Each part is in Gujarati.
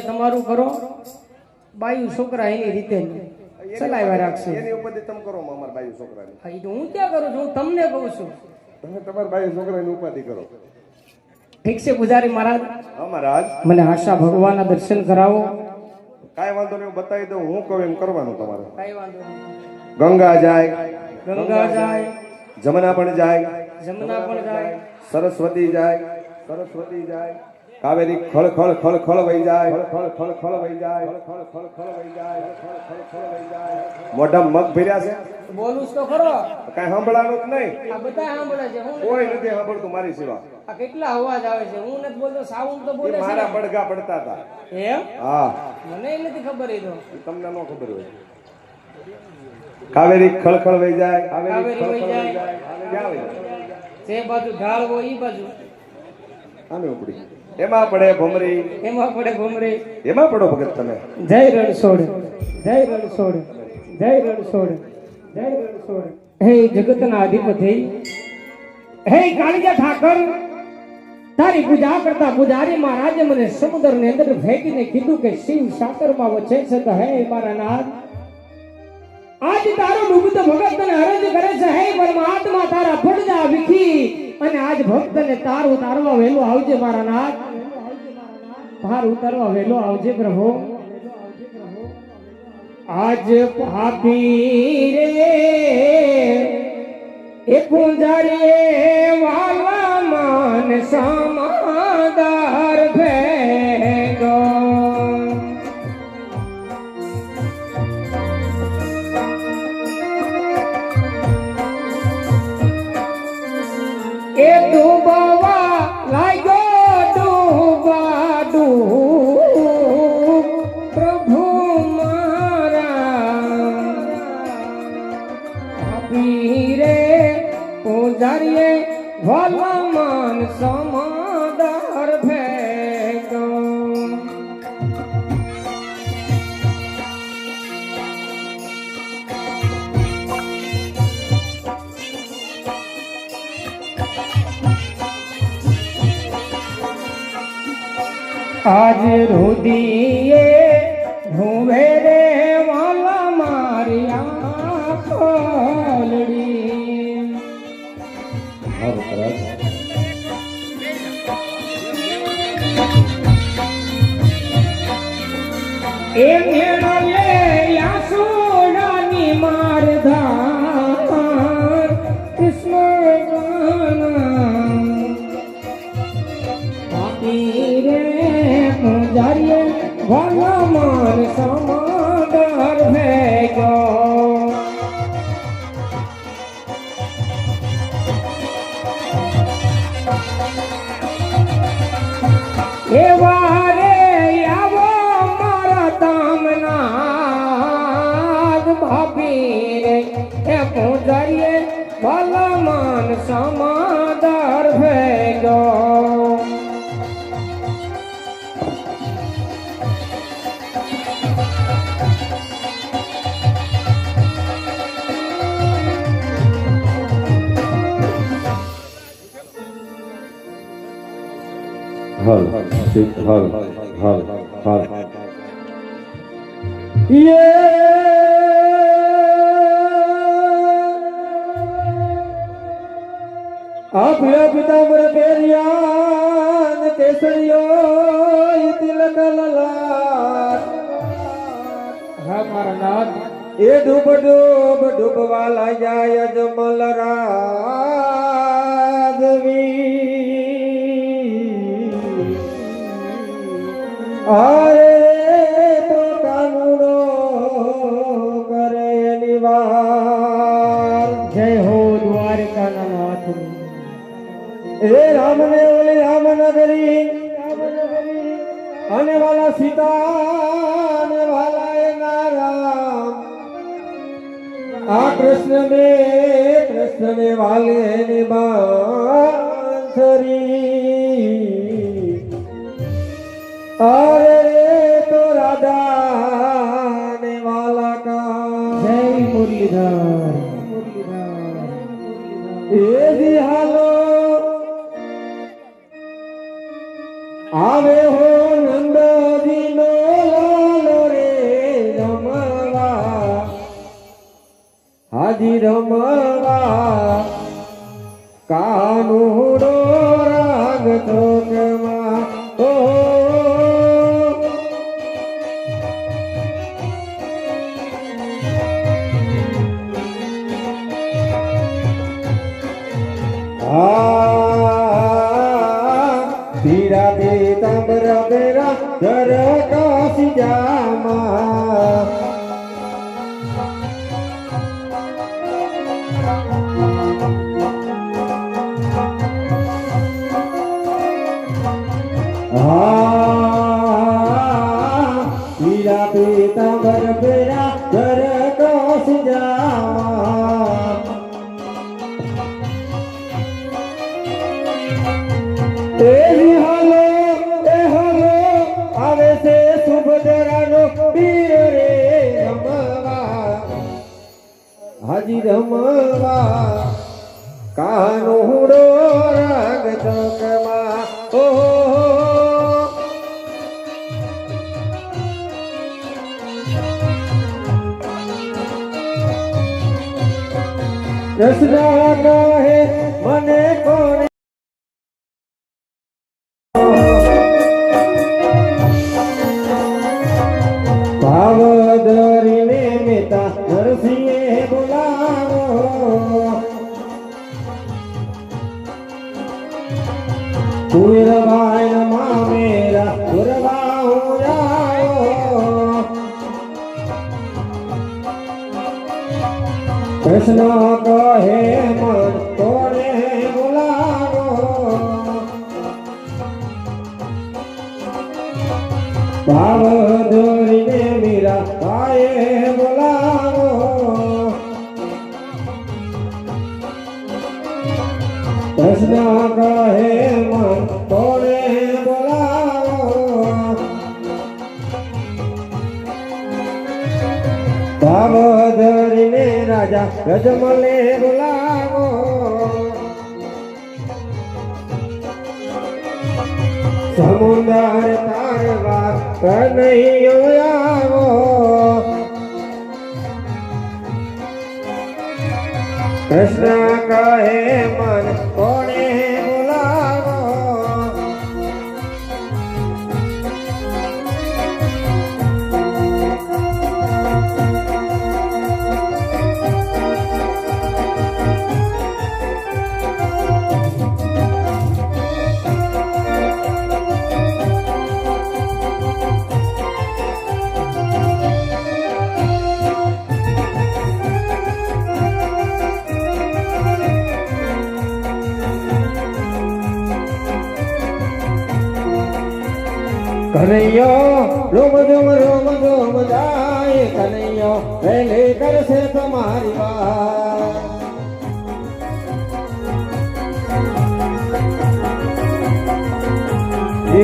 તમારું કરો બાયુ છોકરા એની રીતે ચલાવ્યા રાખશે. એની ઉપરથી તમે કરો અમારા બાયુ છોકરાની. હા, તો હું ક્યાં કરું છું? હું તમને કહું છું. તમે તમારા બાયુ છોકરાની ઉપાધિ કરો. ઠીક છે પૂજારી મહારાજ. અમારા આજ મને આશા ભગવાનના દર્શન કરાવો. કાંઈ વાંધો નહીં બતાવી દઉં હું કહું એમ કરવાનું તમારે. કઈ વાંધો ગંગા જાય. ગંગા જાય. જમના પણ જાય. જમના પણ જાય. સરસ્વતી જાય. સરસ્વતી જાય. કાવેરી ખળ ખળ ખળ ખળ વહી જાય ખળ ખળ ખળ વહી જાય ખળ ખળ ખળ વહી જાય ખળ ખળ ખળ વહી જાય મોઢા મગ ભર્યા છે બોલું તો ખરો કઈ સાંભળાનું જ નહીં આ બધા સાંભળે છે હું કોઈ નથી સાંભળતું મારી સિવા આ કેટલા અવાજ આવે છે હું નથી બોલતો સાઉન્ડ તો બોલે મારા પડઘા પડતા હતા એમ હા મને નથી ખબર એ તો તમને ન ખબર હોય કાવેરી ખળ ખળ વહી જાય કાવેરી વહી જાય. ક્યાં વહી જાય જે બાજુ ઢાળ હોય ઈ બાજુ આમે ઉપડી એમાં પડે ભમરી. એમાં પડે ભમરી. એમાં પડો ભગત તમે. જય રણછોડ જય રણછોડ જય રણછોડ જય રણછોડ હે જગતના અધિપતિ હે કાળિયા ઠાકર તારી પૂજા કરતા પૂજારી મહારાજે મને સમુદ્રની અંદર ફેંકીને કીધું કે શિવ સાકરમાં વચ્ચે છે તો હે મારા નાથ. આજ તારો ડૂબતો ભગત તને અરજ કરે છે હે પરમાત્મા તારા પડજા વિખી. અને આજ ભક્તને તાર તારવા વહેલો આવજે મારા નાથ. ભાર ઉતારવા વહેલો આવજે પ્રભુ. આજ પાપી રે, એ પૂંજારે વાલા માન સમાદાર ભેગો. એ ડૂબવા માન સમાદાર ભેગો આજ રુદીએ પૂજારીએ ભલા માન સમાદાર ભેગો એવા રે આવો મારા તામનાદ ભાભી રે માન હલ હલ હલ હલ. અભ્ય પિતાંબર પેરિયાન કેસરિયો તિલક લલાટ. હા મારા નાથ. એ ડૂબ ડૂબ ડૂબવા લાગ્યા યજમલ રાજવી હો એ રામને ઓલી રામનગરી અને વાલા સીતા ને વાલા એના રામ આ કૃષ્ણ ને કૃષ્ણ ને વાલે એની બાંસરી અરે તો રાધા ને વાલા કા જય મુરલીધર એ દિહાલો આવે હો નંદજી નો લાલો રે રમવા હાજી રમવા કાનો રાગ તો ઓ પીરા પીતાંબર બેરા ધર કાશી જામા. પીરા પીતાંબર બેરા ધર કાશી જામા. Ele જમવા કાનુડો રાગ ચોકમાં ઓ રસના કહે લેતા નરસિંહે બોલાવો. કુરબાઈ મા મેરા કુરબાઉ રાયો કૃષ્ણ કહે મા ભાવ ને રાજા રજમલે બોલાવો સમુદર તારવા કનૈયો આવો. કૃષ્ણ કહે મન કોણે કનૈયો, રોમ રોમ રોમ રોમ જાય કનૈયો વેલે કરશે તમારી વાત.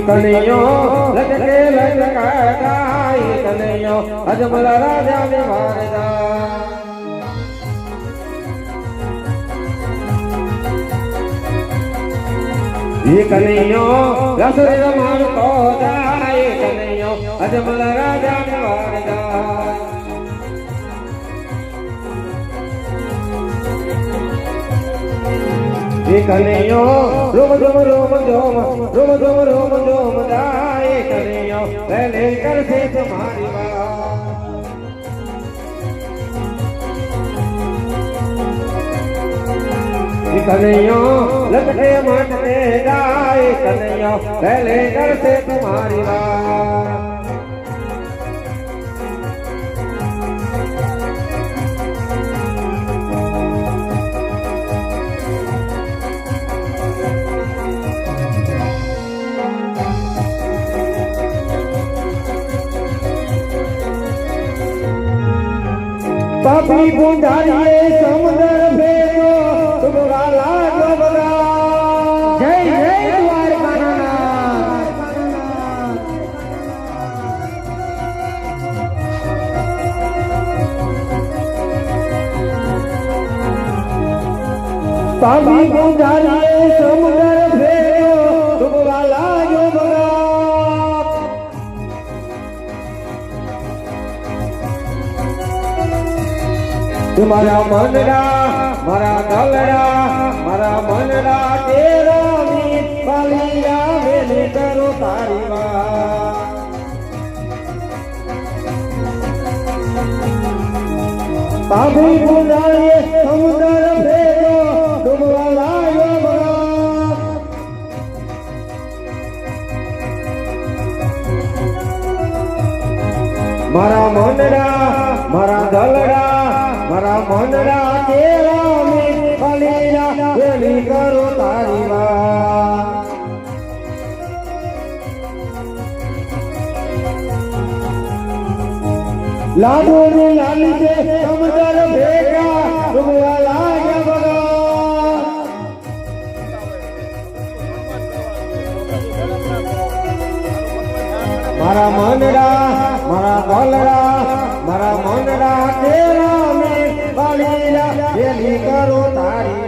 કનૈયો, લટકે લટકાય કનૈયો, અજમલ રાજા ને મારદા કનૈયો રસરે રમાડતો જાય. અજમલ રાજા ને વારદા કનૈયો રોમ રોમ રોમ જોમ રોમ રોમ રોમ જોમ દાય કનૈયો પહેલે કરશે તમારી વાત કનૈયો લટકે મટકે જાય કનૈયો પહેલે કરશે તમારી વાત પાપી પૂંધારીએ સમુદ્ર ફેરો વાલા ગોબરા જય જય પાપી પૂંધારીએ સમુદ્ર મારા મનરા મારા દલડા મારા મનરા તેરા પાલી પાલિયા ને કરો તારી વાત. પાભી પુરાણીએ સમુદ્ર ભેગો ડૂબવા લાગ્યો મારા. મનરા મારા દલડા મારા મન રાખે રામે કલીના વેલી કરો તારી વાત. લાડુ ને લાલી છે સમદર ભેગા ડુબવા લાગ્યા બગા મારા મનડા મારા ગલડા મારા મનડા તેરા કાલીરા વેલી કરો તારી